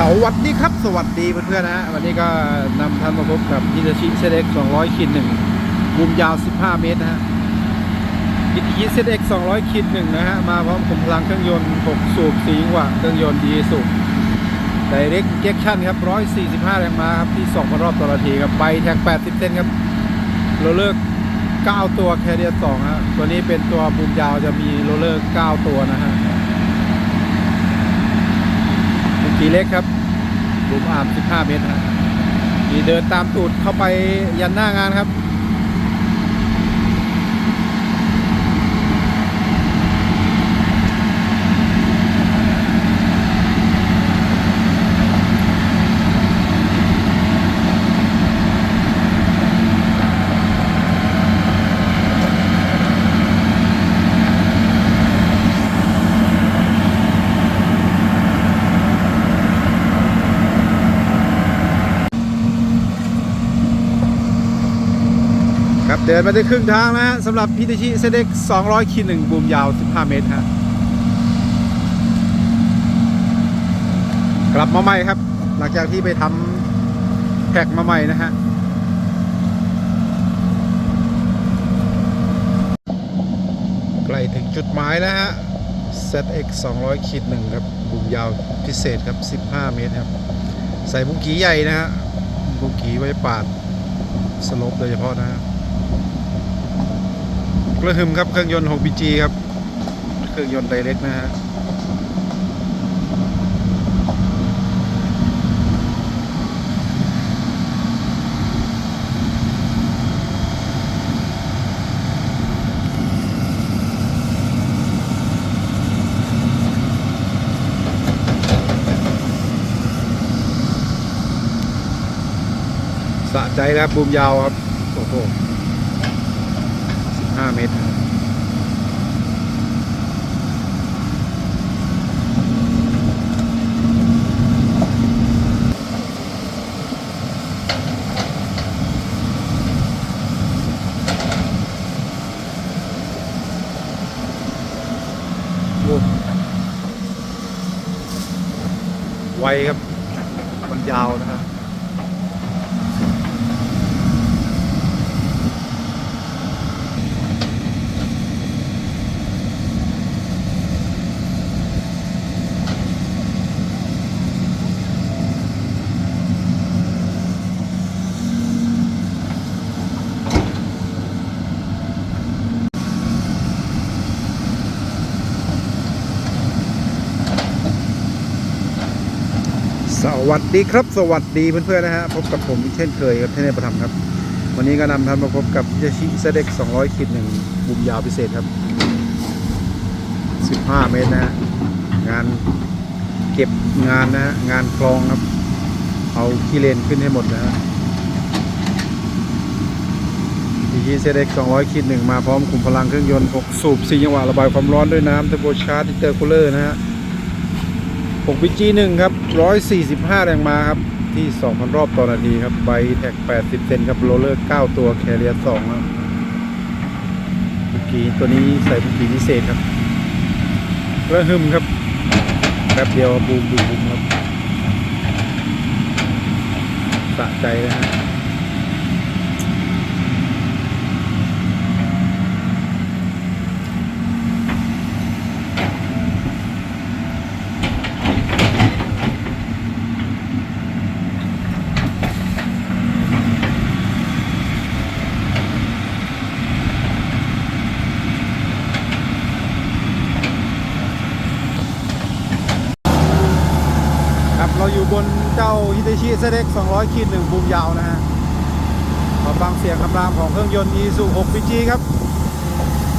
สวัสดีครับ สวัสดีเพื่อนๆนะฮะวันนี้ก็นำท่านมาพบกับฮิตาชิเซเด็ก200ขีดหนึ่งมุมยาว 15 เมตรนะฮะฮิตาชิเซเด็ก200ขีดหนึ่งนะฮะ มาพร้อมขุมพลังเครื่องยนต์ 6 สูบ4จังหวเครื่องยนต์ดีสุด Direct Injection ครับ145แรงม้าครับ ที่2รอบต่อนาทีครับใบแท็ก80เซนครับโรเลอร์9ตัวแคเรีย2ฮะตัวนี้เป็นตัวมุมยาวจะมีโรเลอร์9ตัวนะฮะ บุกีเล็กครับบุมอาร์ม15 เมตรฮะมีเดินตามตูดเข้าไปยันหน้างานครับ เดินมาได้ครึ่งทางนะฮะสำหรับพิทชิเซเด็ก200ขีดหนึ่งบูมยาว 15 เมตรฮะกลับมาใหม่ครับ หลังจากที่ไปทำแท็กมาใหม่นะฮะใกล้ถึงจุดหมายแล้วฮะ ZX 200ขีดหนึ่งครับบูมยาวพิเศษครับ 15 เมตรครับ ใส่บุ้งกีใหญ่นะฮะบุ้งกีไว้ปาด สลปโดยเฉพาะนะฮะ ระหึมครับ เครื่องยนต์ 6BG ครับ เครื่องยนต์ไดเรกนะฮะสะใจนะครับบูมยาวครับ โอ้โห 5 เมตร ไวครับ มันยาวนะครับ สวัสดีครับ สวัสดีเพื่อนๆนะฮะพบกับผมเช่นเคยครับเทนเนประธรรมครับ วันนี้ก็นำท่านมาพบกับยาชิเซเด็ก200ขีดหนึ่งบุมยาวพิเศษครับ 15 เมตรนะฮะงานเก็บงานนะฮะงานคลองครับ เอาขี้เลนขึ้นให้หมดนะฮะยาชิเซเด็ก200ขีดหนึ่งมาพร้อมขุมพลังเครื่องยนต์ 6 สูบ4จังหวะระบายความร้อนด้วยน้ำเทอร์โบชาร์จอินเตอร์คูลเลอร์นะฮะ 6วิจี1ครับ 145 แรงม้าครับ ที่ 2,000 รอบต่อนาทีครับ ใบแท็ก 80 เซนครับ โรเลอร์ 9 ตัวแคเรีย2ครับบุกีตัวนี้ใส่บุกีพิเศษครับกระหึมครับ แป๊บเดียวบูมบูมบูมครับ สะใจนะฮะ ครั บเราอยู่บนเจ้าฮิตาชิเซเด็ก200ขีดหนึ่งบูมยาวนะฮะฟังเสียงคำรามของเครื่องยนต์ e s u 6 PG ครับ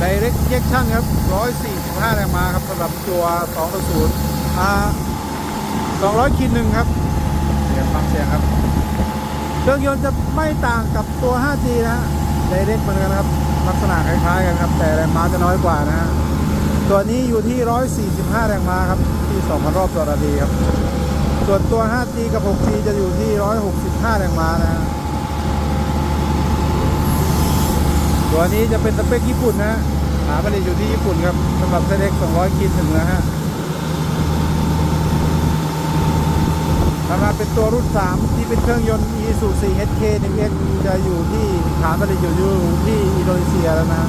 Direct Injection ครับ 145 แรงม้าครับสำหรับตัว2.0อ่า200ขีดหนึ่งครับเสียงฟังเสียงครับ เครื่องยนต์จะไม่ต่างกับตัว 5G นะฮะ Direct เหมือนกันครับลักษณะคล้ายๆกันครับ แต่แรงม้าจะน้อยกว่านะฮะตัวนี้อยู่ที่ 145 แรงม้าครับ ที่ 2,000 รอบต่อนาทีครับ ส่วนตัว 5G กับ 6G จะอยู่ที่ 165 แรงม้านะตัวนี้จะเป็นสเปคญี่ปุ่นนะหาผลิตอยู่ที่ญี่ปุ่นครับสำหรับเซเล็ก200กินถึงนะฮะมาเป็นตัวรุ่น 3 ที่เป็นเครื่องยนต์ Isuzu 4 HK 1X จะอยู่ที่ฐานผลิตอยู่ที่อินโดนีเซียแล้วนะ